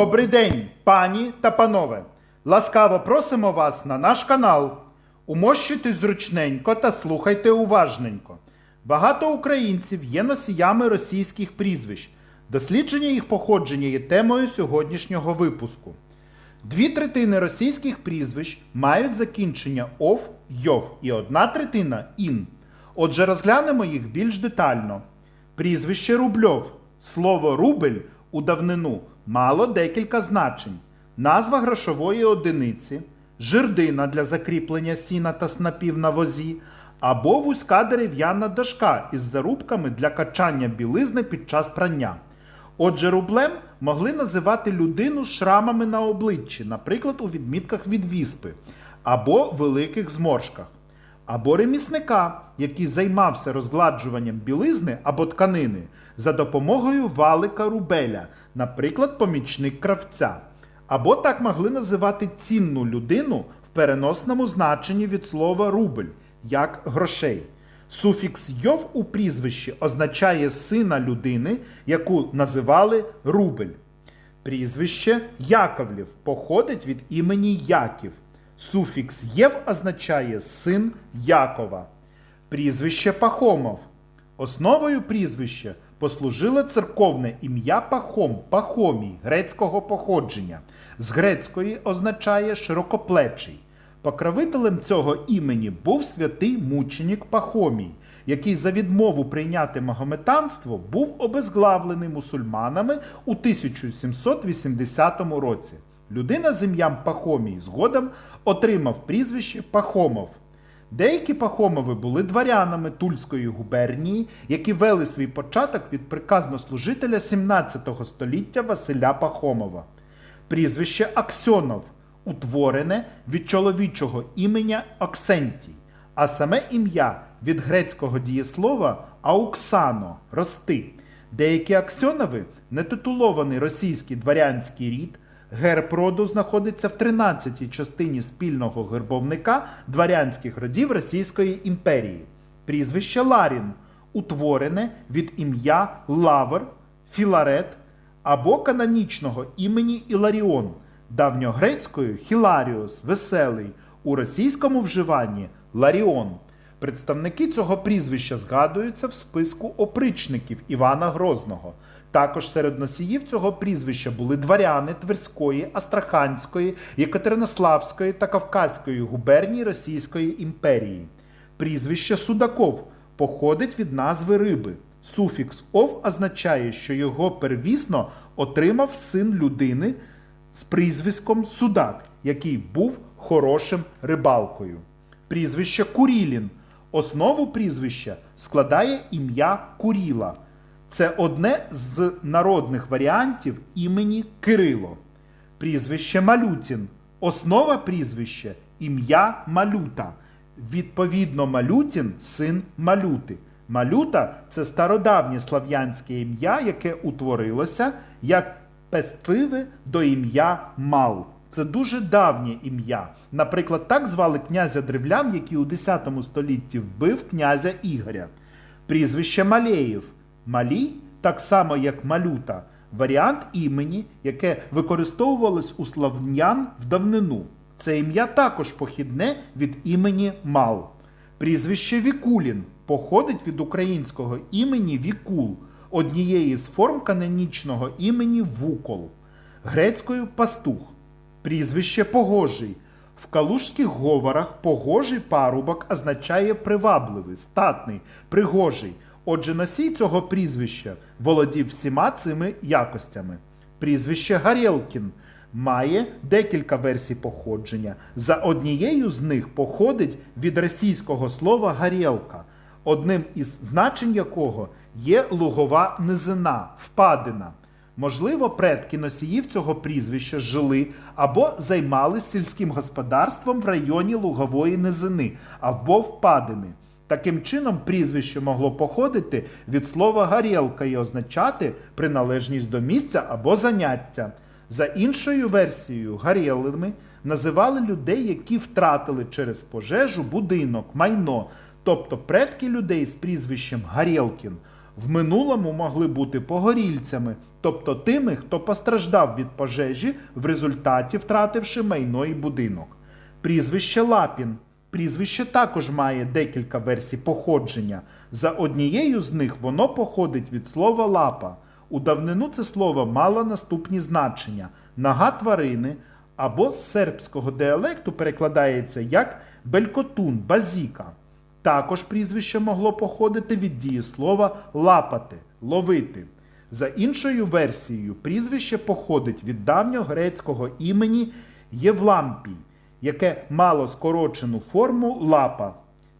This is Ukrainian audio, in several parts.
Добрий день, пані та панове! Ласкаво просимо вас на наш канал. Умощуйтесь зручненько та слухайте уважненько. Багато українців є носіями російських прізвищ. Дослідження їх походження є темою сьогоднішнього випуску. Дві третини російських прізвищ мають закінчення ов, йов і одна третина ін. Отже, розглянемо їх більш детально. Прізвище Рубльов. Слово рубль у давнину мало декілька значень: назва грошової одиниці, жердина для закріплення сіна та снапів на возі, або вузька дерев'яна дошка із зарубками для качання білизни під час прання. Отже, рублем могли називати людину з шрамами на обличчі, наприклад, у відмітках від віспи, або великих зморшках, або ремісника, який займався розгладжуванням білизни або тканини за допомогою валика рубеля, наприклад, помічник кравця. Або так могли називати цінну людину в переносному значенні від слова рубль, як грошей. Суфікс йов у прізвищі означає сина людини, яку називали рубль. Прізвище Яковлів походить від імені Яків. Суфікс єв означає син Якова. Прізвище Пахомов. Основою прізвища послужило церковне ім'я Пахом, Пахомій, грецького походження. З грецької означає широкоплечий. Покровителем цього імені був святий мученик Пахомій, який за відмову прийняти магометанство був обезглавлений мусульманами у 1780 році. Людина з ім'ям Пахомій згодом отримав прізвище Пахомов. Деякі Пахомови були дворянами Тульської губернії, які вели свій початок від приказнослужителя 17 століття Василя Пахомова. Прізвище Аксьонов утворене від чоловічого імення Оксентій, а саме ім'я від грецького дієслова ауксано рости. Деякі аксьонови нетитулований російський дворянський рід. Герб роду знаходиться в 13-й частині спільного гербовника дворянських родів Російської імперії. Прізвище Ларін утворене від ім'я Лавр, Філарет або канонічного імені Іларіон, давньогрецькою Хіларіус, веселий, у російському вживанні Ларіон. Представники цього прізвища згадуються в списку опричників Івана Грозного. Також серед носіїв цього прізвища були дворяни Тверської, Астраханської, Єкатеринославської та Кавказької губернії Російської імперії. Прізвище Судаков походить від назви риби. Суфікс ов означає, що його первісно отримав син людини з прізвиськом Судак, який був хорошим рибалкою. Прізвище Курілін. Основу прізвища складає ім'я Куріла. Це одне з народних варіантів імені Кирило. Прізвище Малютін. Основа прізвища ім'я Малюта. Відповідно, Малютін син Малюти. Малюта це стародавнє слав'янське ім'я, яке утворилося як пестливе до ім'я Мал. Це дуже давнє ім'я. Наприклад, так звали князя древлян, який у 10 столітті вбив князя Ігоря. Прізвище Малеєв. Малій, так само як малюта, варіант імені, яке використовувалось у слав'ян в давнину. Це ім'я також похідне від імені Мал. Прізвище Вікулін походить від українського імені Вікул, однієї з форм канонічного імені Вукол, грецькою пастух. Прізвище Погожий. В калужських говорах погожий парубок означає привабливий, статний, пригожий. Отже, носій цього прізвища володів всіма цими якостями. Прізвище Гарєлкін має декілька версій походження. За однією з них походить від російського слова гарєлка, одним із значень якого є лугова низина, впадина. Можливо, предки носіїв цього прізвища жили або займались сільським господарством в районі лугової низини або впадини. Таким чином, прізвище могло походити від слова гарєлка і означати приналежність до місця або заняття. За іншою версією, гарєлими називали людей, які втратили через пожежу будинок, майно, тобто предки людей з прізвищем Гарєлкін В минулому могли бути погорільцями, тобто тими, хто постраждав від пожежі в результаті втративши майно і будинок. Прізвище Лапін. Прізвище також має декілька версій походження. За однією з них воно походить від слова лапа. У давнину це слово мало наступні значення: нога тварини або з сербського діалекту перекладається як белькотун, базіка. Також прізвище могло походити від дієслова лапати, ловити. За іншою версією, прізвище походить від давньогрецького імені Євлампій, яке мало скорочену форму лапа.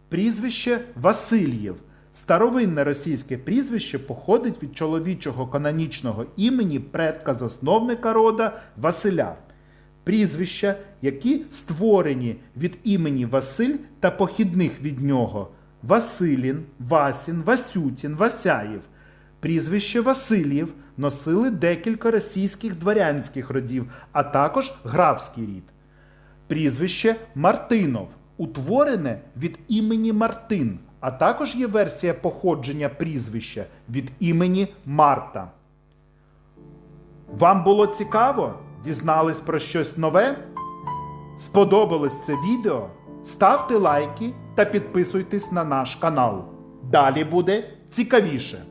Прізвище Васильєв. Старовинне російське прізвище походить від чоловічого канонічного імені предка засновника рода Василя. Прізвища, які створені від імені Василь та похідних від нього Василін, Васін, Васютін, Васяєв. Прізвище Васильєв носили декілька російських дворянських родів, а також графський рід. Прізвище Мартинов утворене від імені Мартин, а також є версія походження прізвища від імені Марта. Вам було цікаво? Дізнались про щось нове? Сподобалось це відео? Ставте лайки та підписуйтесь на наш канал. Далі буде цікавіше.